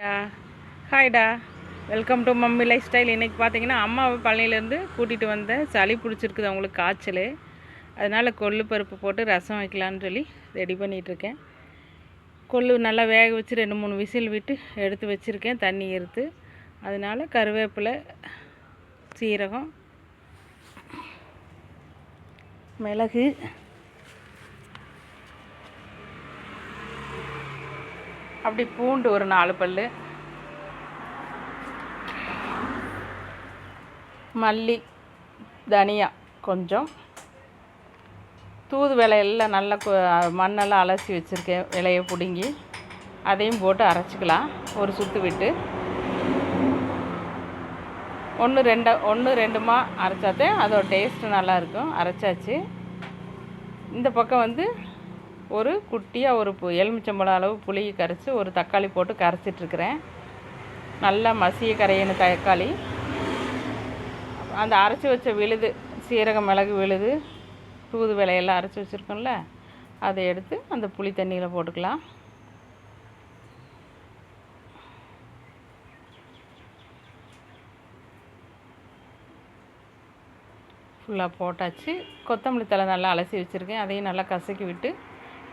டா. ஹாய்டா welcome to mummy life style இன்றைக்கி பார்த்தீங்கன்னா அம்மாவை பழனிலேருந்து கூட்டிகிட்டு வந்தேன் சளி பிடிச்சிருக்குது அவங்களுக்கு காய்ச்சல். அதனால் கொள்ளு பருப்பு போட்டு ரசம் வைக்கலான்னு சொல்லி ரெடி பண்ணிகிட்ருக்கேன் கொள்ளு நல்லா வேக வச்சு ரெண்டு மூணு விசில் விட்டு எடுத்து வச்சுருக்கேன் தண்ணி எடுத்து. அதனால் கருவேப்பிலை சீரகம் மிளகு அப்படி பூண்டு ஒரு நாலு பல் மல்லி தனியா கொஞ்சம். தூது விலையெல்லாம் நல்லா மண்ணெல்லாம் அலசி வச்சுருக்கேன் விலையை பிடுங்கி. அதையும் போட்டு அரைச்சிக்கலாம் ஒரு சுற்று விட்டு. ஒன்று ரெண்டு ஒன்று ரெண்டுமா அரைச்சாத்தே அதோட டேஸ்ட்டு நல்லாயிருக்கும் அரைச்சாச்சு. இந்த பக்கம் வந்து ஒரு குட்டியாக ஒரு எலுமிச்சம்பழம் அளவு புளியை கரைச்சி ஒரு தக்காளி போட்டு கரைச்சிட்ருக்கிறேன். நல்லா மசிய கரையின தக்காளி. அந்த அரைச்சி வச்ச விழுது சீரகம் மிளகு விழுது தூது விலையெல்லாம் அரைச்சி வச்சுருக்கோம்ல அதை எடுத்து அந்த புளி தண்ணியில் போட்டுக்கலாம். ஃபுல்லாக போட்டாச்சு. கொத்தமல்லி தழை நல்லா அலசி வச்சுருக்கேன். அதையும் நல்லா கசக்கி விட்டு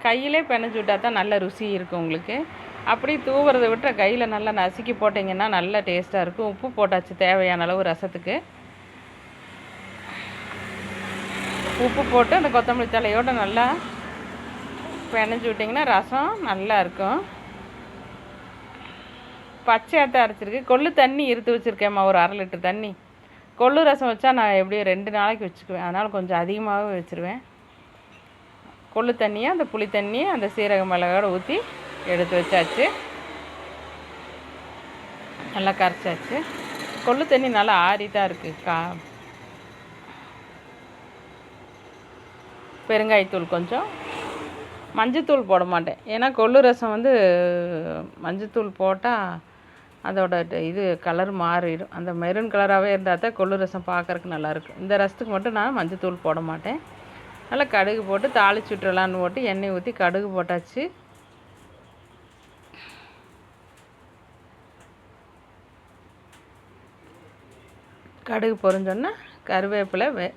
கையிலே பிணைஞ்சு விட்டால் தான் நல்ல ருசி இருக்கும் உங்களுக்கு. அப்படி தூவுறதை விட்டு கையில் நல்லா நசுக்கி போட்டிங்கன்னா நல்ல டேஸ்ட்டாக இருக்கும். உப்பு போட்டாச்சு தேவையான அளவு ரசத்துக்கு. உப்பு போட்டு அந்த கொத்தமல்லி தலையோடு நல்லா பிணைஞ்சு விட்டிங்கன்னா ரசம் நல்லா இருக்கும். பச்சையாத்தான் அரைச்சிருக்கு. கொள்ளு தண்ணி இருத்து வச்சுருக்கேம்மா ஒரு அரை லிட்டர் தண்ணி. கொள்ளு ரசம் வச்சா நான் எப்படியும் ரெண்டு நாளைக்கு வச்சுக்குவேன். அதனால் கொஞ்சம் அதிகமாகவே வச்சுருவேன். கொள்ளு தண்ணியை அந்த புளி தண்ணியை அந்த சீரக மிளகோட ஊற்றி எடுத்து வச்சாச்சு. நல்லா கரைச்சாச்சு. கொள்ளு தண்ணி நல்லா ஆறி தான் இருக்குது கா பெருங்காயத்தூள் கொஞ்சம். மஞ்சத்தூள் போட மாட்டேன். ஏன்னா கொள்ளு ரசம் வந்து மஞ்சத்தூள் போட்டால் அதோட இது கலர் மாறிடும். அந்த மெரூன் கலராகவே இருந்தால் தான் கொள்ளு ரசம் பார்க்கறக்கு நல்லாயிருக்கும் இந்த ரசத்துக்கு மட்டும் நான் மஞ்சத்தூள் போட மாட்டேன். நல்லா கடுகு போட்டு தாளிச்சு விட்டுறலான்னு போட்டு எண்ணெய் ஊற்றி கடுகு போட்டாச்சு. கடுகு பொறிஞ்சோன்னா கருவேப்பிலை வெ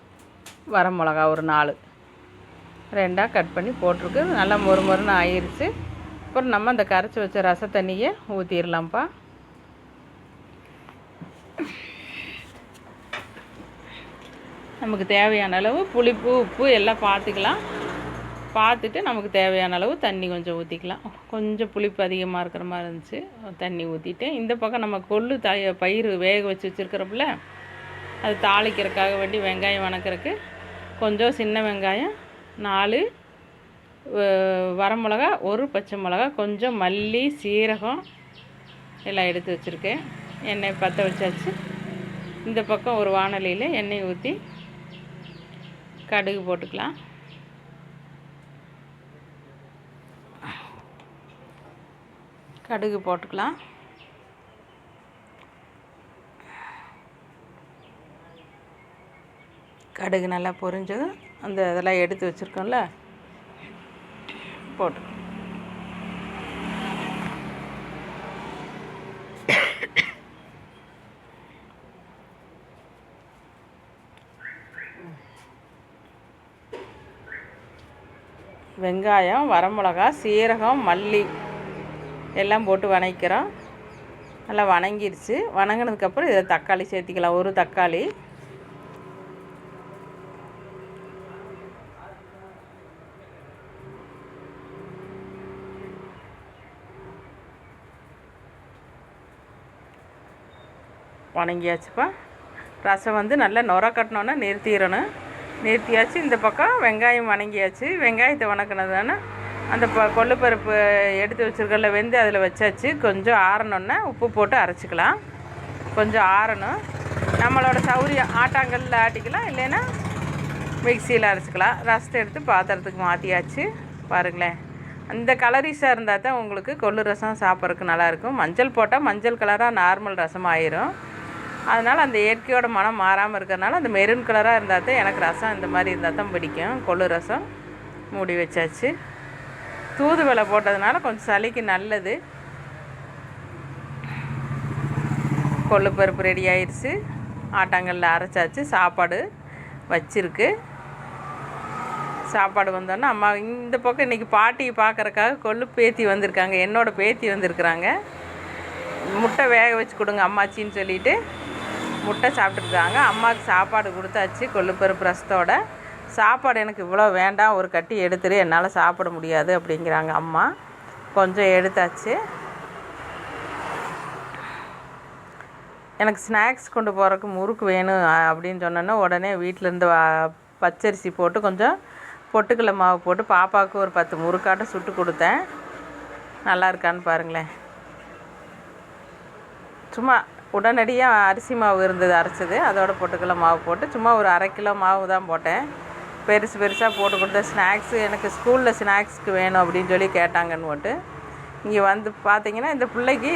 வரமிளகா ஒரு நாலு. ரெண்டாக கட் பண்ணி போட்டிருக்கு. நல்லா மொறு மொறுன்னு ஆயிடுச்சு அப்புறம் நம்ம அந்த கரைச்சி வச்ச ரச தண்ணியை ஊற்றிடலாம்ப்பா நமக்கு தேவையான அளவு புளிப்பு உப்பு எல்லாம் பார்த்துக்கலாம். பார்த்துட்டு நமக்கு தேவையான அளவு தண்ணி கொஞ்சம் ஊற்றிக்கலாம் கொஞ்சம் புளிப்பு அதிகமாக இருக்கிற மாதிரி இருந்துச்சு. தண்ணி ஊற்றிட்டு இந்த பக்கம் நம்ம கொள்ளு தாய பயிர் வேக வச்சு வச்சுருக்கிறப்பில் அது தாளிக்கிறதுக்காக வேண்டி வெங்காயம் வணக்கிறதுக்கு கொஞ்சம் சின்ன வெங்காயம் நாலு வரமிளகா ஒரு பச்சை மிளகா கொஞ்சம் மல்லி சீரகம் எல்லாம் எடுத்து வச்சுருக்கேன். எண்ணெய் பற்ற வச்சாச்சு. இந்த பக்கம் ஒரு வானலியில் எண்ணெய் ஊற்றி கடுகு போட்டுக்கலாம். கடுகு போட்டுக்கலாம். கடுகு நல்லா பொரிஞ்சதும் அந்த இதெல்லாம் எடுத்து வச்சுருக்கோம்ல போட்டு வெங்காயம் வரமிளகா சீரகம் மல்லி எல்லாம் போட்டு வணக்கிறோம். நல்லா வணங்கிருச்சு. வணங்கினதுக்கப்புறம் இதில் தக்காளி சேர்த்திக்கலாம். ஒரு தக்காளி. வணங்கியாச்சுப்பா. ரசம் வந்து நல்லா நுர கட்டினோன்னா நிறுத்திடணும். நிறுத்தியாச்சு. இந்த பக்கம் வெங்காயம் வணங்கியாச்சு. வெங்காயத்தை வணக்கினதானே அந்த ப கொள்ளுப்பருப்பு எடுத்து வச்சுருக்கல வெந்து அதில் வச்சாச்சு. கொஞ்சம் ஆறணுன்னா உப்பு போட்டு அரைச்சிக்கலாம். கொஞ்சம் ஆறணும். நம்மளோட சௌரியம் ஆட்டாங்கல்லில் ஆட்டிக்கலாம். இல்லைன்னா மிக்சியில் அரைச்சிக்கலாம். ரசத்தை எடுத்து பாத்திரத்துக்கு மாற்றியாச்சு பாருங்களேன். அந்த கலரிஸாக இருந்தால் தான் உங்களுக்கு கொள்ளு ரசம் சாப்பிட்றதுக்கு நல்லாயிருக்கும் மஞ்சள் போட்டால் மஞ்சள் கலராக நார்மல் ரசம் ஆயிரும் அதனால் அந்த இயற்கையோட மனம் மாறாமல் இருக்கிறதுனால அந்த மெரூன் கலராக இருந்தால் தான் எனக்கு ரசம் இந்த மாதிரி இருந்தால் தான் பிடிக்கும். கொள்ளு ரசம் மூடி வச்சாச்சு. தூதுவலை போட்டதுனால கொஞ்சம் சளிக்கு நல்லது. கொள்ளு பருப்பு ரெடி ஆயிடுச்சு ஆட்டாங்கல்ல அரைச்சாச்சு. சாப்பாடு வச்சிருக்கு. சாப்பாடு வந்தோன்னே அம்மா இந்த பக்கம் இன்றைக்கி பாட்டியை பார்க்குறக்காக கொள்ளு பேத்தி வந்திருக்காங்க. என்னோடய பேத்தி வந்திருக்கிறாங்க. முட்டை வேக வச்சு கொடுங்க அம்மாச்சின்னு சொல்லிட்டு முட்டை சாப்பிட்ருக்காங்க அம்மாவுக்கு சாப்பாடு கொடுத்தாச்சு கொள்ளுப்பருப்பு ரசத்தோட. சாப்பாடு எனக்கு இவ்வளோ வேண்டாம் ஒரு கட்டி எடுத்துரு என்னால் சாப்பிட முடியாது அப்படிங்கிறாங்க அம்மா. கொஞ்சம் எடுத்தாச்சு. எனக்கு ஸ்நாக்ஸ் கொண்டு போகிறக்கு முறுக்கு வேணும் அப்படின்னு சொன்னோன்னே உடனே வீட்டிலேருந்து பச்சரிசி போட்டு கொஞ்சம் பொட்டுக்கடலை மாவு போட்டு பாப்பாவுக்கு ஒரு பத்து முறுக்காட்டம் சுட்டு கொடுத்தேன். நல்லா இருக்கான்னு பாருங்களேன். சும்மா உடனடியாக அரிசி மாவு இருந்தது அரைச்சது. அதோட பொட்டுக்கடலை மாவு போட்டு சும்மா ஒரு அரை கிலோ மாவு தான் போட்டேன். பெருசு பெருசாக போட்டு கொடுத்த ஸ்நாக்ஸு எனக்கு ஸ்கூலில் ஸ்நாக்ஸ்க்கு வேணும் அப்படின்னு சொல்லி கேட்டாங்கன்னு போட்டு இங்கே வந்து பார்த்தீங்கன்னா இந்த பிள்ளைக்கு